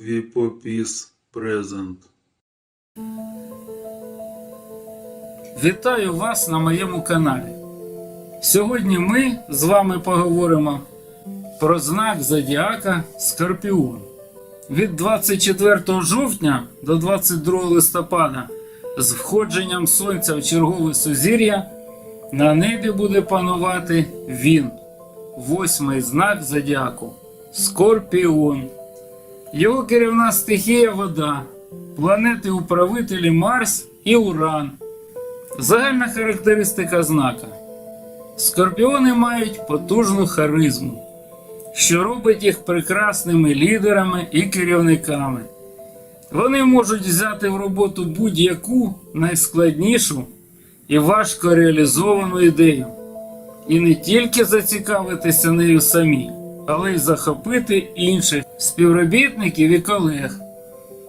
Віпопіс презент. Вітаю вас на моєму каналі. Сьогодні ми з вами поговоримо про знак Зодіака Скорпіон. Від 24 жовтня до 22 листопада з входженням сонця в чергове сузір'я на небі буде панувати він, восьмий знак Зодіаку Скорпіон. Його керівна стихія вода, планети управителі Марс і Уран. Загальна характеристика знака. Скорпіони мають потужну харизму, що робить їх прекрасними лідерами і керівниками. Вони можуть взяти в роботу будь-яку найскладнішу і важко реалізовану ідею, і не тільки зацікавитися нею самі, але й захопити інших співробітників і колег.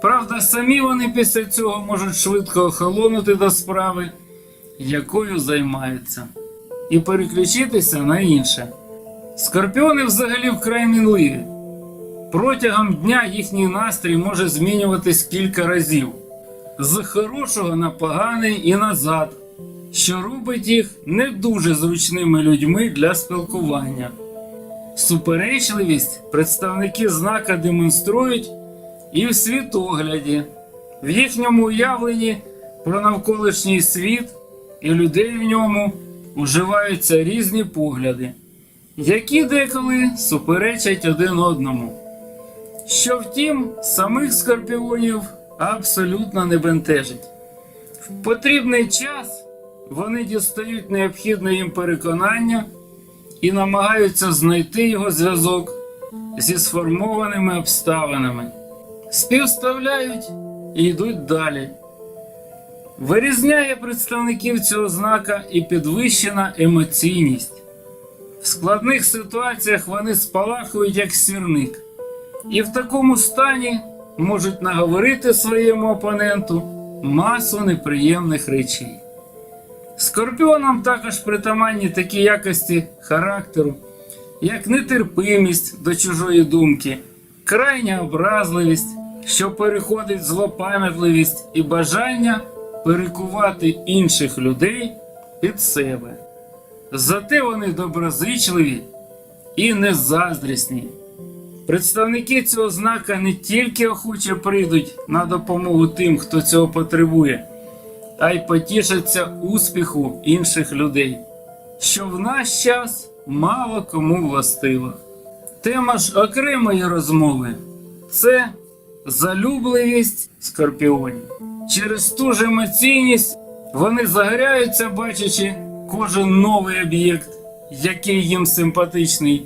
Правда, самі вони після цього можуть швидко охолонути до справи, якою займаються, і переключитися на інше. Скорпіони взагалі вкрай мінливі. Протягом дня їхній настрій може змінюватись кілька разів з хорошого на поганий і назад, що робить їх не дуже зручними людьми для спілкування. Суперечливість представники знака демонструють і в світогляді, в їхньому уявленні про навколишній світ і людей в ньому уживаються різні погляди, які деколи суперечать один одному. Що втім, самих скорпіонів абсолютно не бентежить. В потрібний час вони дістають необхідне їм переконання і намагаються знайти його зв'язок зі сформованими обставинами, співставляють і йдуть далі. Вирізняє представників цього знака і підвищена емоційність. В складних ситуаціях вони спалахують як сірник, і в такому стані можуть наговорити своєму опоненту масу неприємних речей. Скорпіонам також притаманні такі якості характеру, як нетерпимість до чужої думки, крайня образливість, що переходить злопам'ятливість і бажання перекувати інших людей під себе. Зате вони доброзичливі і незаздрісні. Представники цього знака не тільки охоче прийдуть на допомогу тим, хто цього потребує, а й потішаться успіху інших людей, що в наш час мало кому властиво. Тема ж окремої розмови це залюбливість скорпіонів. Через ту ж емоційність вони загоряються, бачачи кожен новий об'єкт, який їм симпатичний,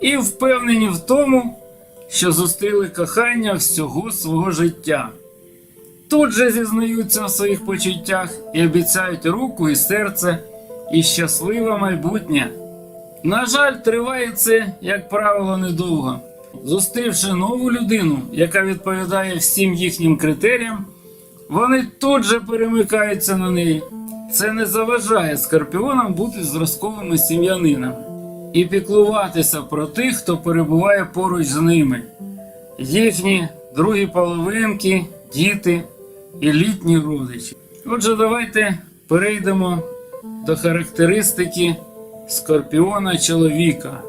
і впевнені в тому, що зустріли кохання всього свого життя. Тут же зізнаються в своїх почуттях і обіцяють руку і серце, і щасливе майбутнє. На жаль, триває це, як правило, недовго. Зустрівши нову людину, яка відповідає всім їхнім критеріям, вони тут же перемикаються на неї. Це не заважає скорпіонам бути зразковими сім'янинами і піклуватися про тих, хто перебуває поруч з ними. Їхні другі половинки, діти і літні родичі. Отже, давайте перейдемо до характеристики скорпіона чоловіка.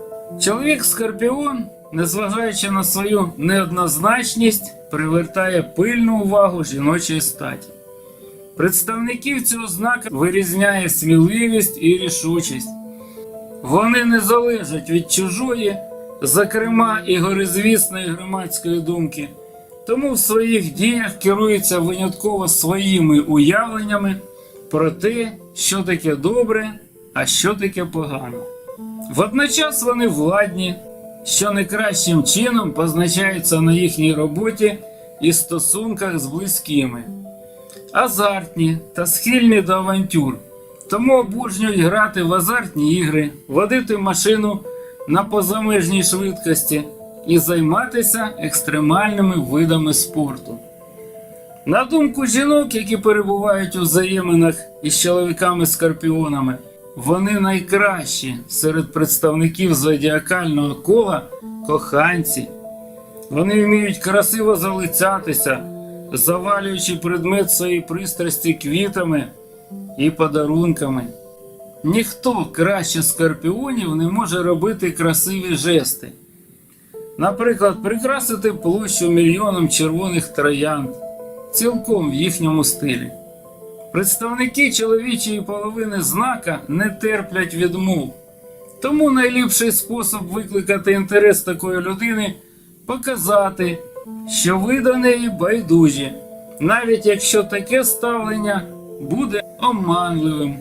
Чоловік скорпіон, незважаючи на свою неоднозначність, привертає пильну увагу жіночої статі. Представників цього знака вирізняє сміливість і рішучість. Вони не залежать від чужої, зокрема і горизвісної громадської думки, тому в своїх діях керуються винятково своїми уявленнями про те, що таке добре, а що таке погано. Водночас вони владні, що не кращим чином позначаються на їхній роботі і стосунках з близькими, азартні та схильні до авантюр, тому обожнюють грати в азартні ігри, водити машину на позамежній швидкості і займатися екстремальними видами спорту. На думку жінок, які перебувають у взаєминах із чоловіками-скорпіонами, вони найкращі серед представників зодіакального кола коханці. Вони вміють красиво залицятися, завалюючи предмет своєї пристрасті квітами і подарунками. Ніхто краще скорпіонів не може робити красиві жести. Наприклад, прикрасити площу мільйоном червоних троянд цілком в їхньому стилі. Представники чоловічої половини знака не терплять відмов. Тому найліпший спосіб викликати інтерес такої людини показати, що ви до неї байдужі, навіть якщо таке ставлення буде оманливим.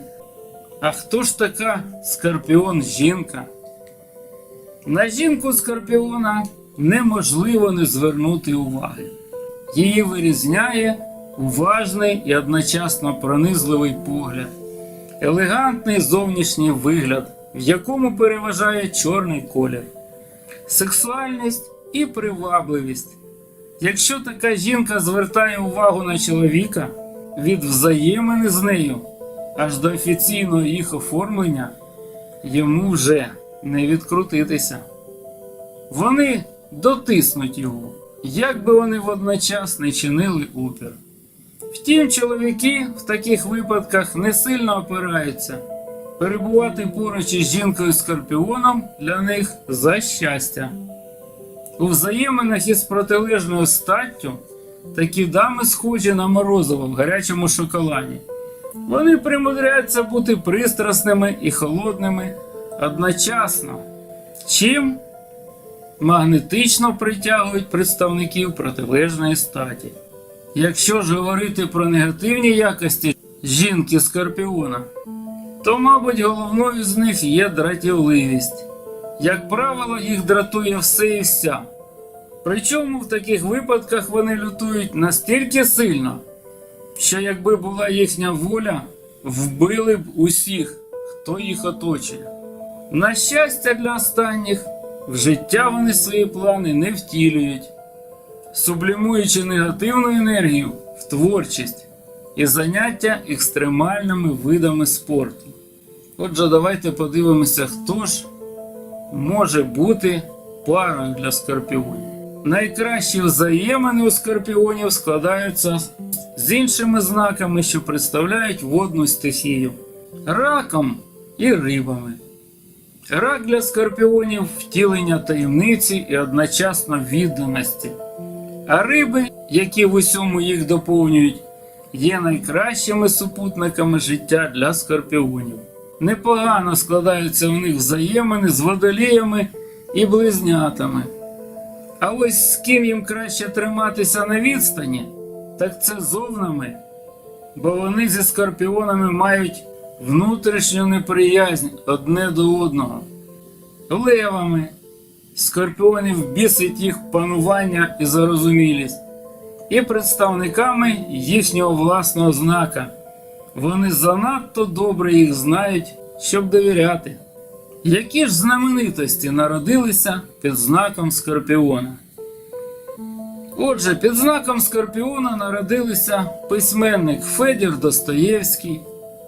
А хто ж така скорпіон жінка? На жінку скорпіона неможливо не звернути уваги. Її вирізняє уважний і одночасно пронизливий погляд, елегантний зовнішній вигляд, в якому переважає чорний колір, сексуальність і привабливість. Якщо така жінка звертає увагу на чоловіка від взаємини з нею аж до офіційного їх оформлення, йому вже не відкрутитися. Вони дотиснуть його, як би вони водночас не чинили опір. Втім, чоловіки в таких випадках не сильно опираються. Перебувати поруч із жінкою скорпіоном для них за щастя. У взаєминах із протилежною статтю такі дами схожі на морозиво в гарячому шоколаді. Вони примудряються бути пристрасними і холодними одночасно, чим магнетично притягують представників протилежної статі. Якщо ж говорити про негативні якості жінки Скорпіона, то, мабуть, головною з них є дратівливість. Як правило, їх дратує все і вся. Причому в таких випадках вони лютують настільки сильно, що якби була їхня воля, вбили б усіх, хто їх оточує. На щастя для останніх, в життя вони свої плани не втілюють, сублімуючи негативну енергію в творчість і заняття екстремальними видами спорту. Отже, давайте подивимося, хто ж може бути парою для скорпіонів. Найкращі взаємини у скорпіонів складаються з іншими знаками, що представляють водну стихію раком і рибами. Рак для скорпіонів втілення таємниці і одночасно відданості. А риби, які в усьому їх доповнюють, є найкращими супутниками життя для скорпіонів. Непогано складаються у них взаємини з водоліями і близнятами. А ось з ким їм краще триматися на відстані, так це з овнами, бо вони зі скорпіонами мають внутрішню неприязнь одне до одного. Левами скорпіонів бісить їх панування і зарозумілість, і представниками їхнього власного знака. Вони занадто добре їх знають, щоб довіряти. Які ж знаменитості народилися під знаком Скорпіона? Отже, під знаком Скорпіона народилися письменник Федір Достоєвський,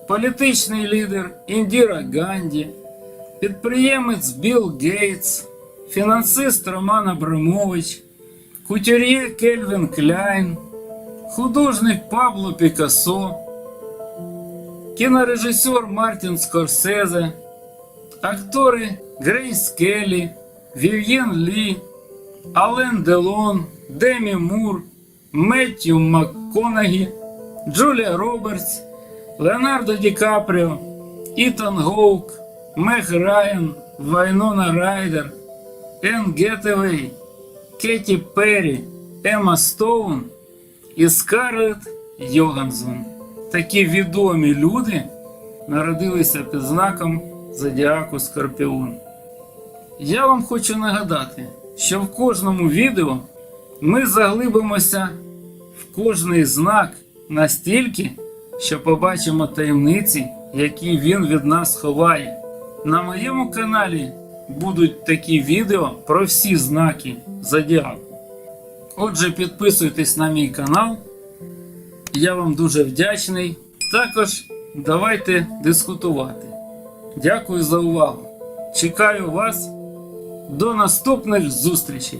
політичний лідер Індіра Ганді, підприємець Білл Гейтс, фінансист Роман Абрамович, кутюр'є Кельвін Кляйн, художник Пабло Пікассо, кінорежисер Мартін Скорсезе, актори Грейс Келлі, Вів'єн Лі, Ален Делон, Демі Мур, Меттью МакКонагі, Джулія Робертс, Леонардо Ді Капріо, Ітан Гоук, Мег Райан, Вайнона Райдер, Енн Гетевей, Кеті Перрі, Емма Стоун і Скарлетт Йогансон. Такі відомі люди народилися під знаком Зодіаку Скорпіон. Я вам хочу нагадати, що в кожному відео ми заглибимося в кожний знак настільки, що побачимо таємниці, які він від нас ховає. На моєму каналі будуть такі відео про всі знаки Зодіаку. Отже, підписуйтесь на мій канал. Я вам дуже вдячний. Також давайте дискутувати. Дякую за увагу. Чекаю вас до наступних зустрічей.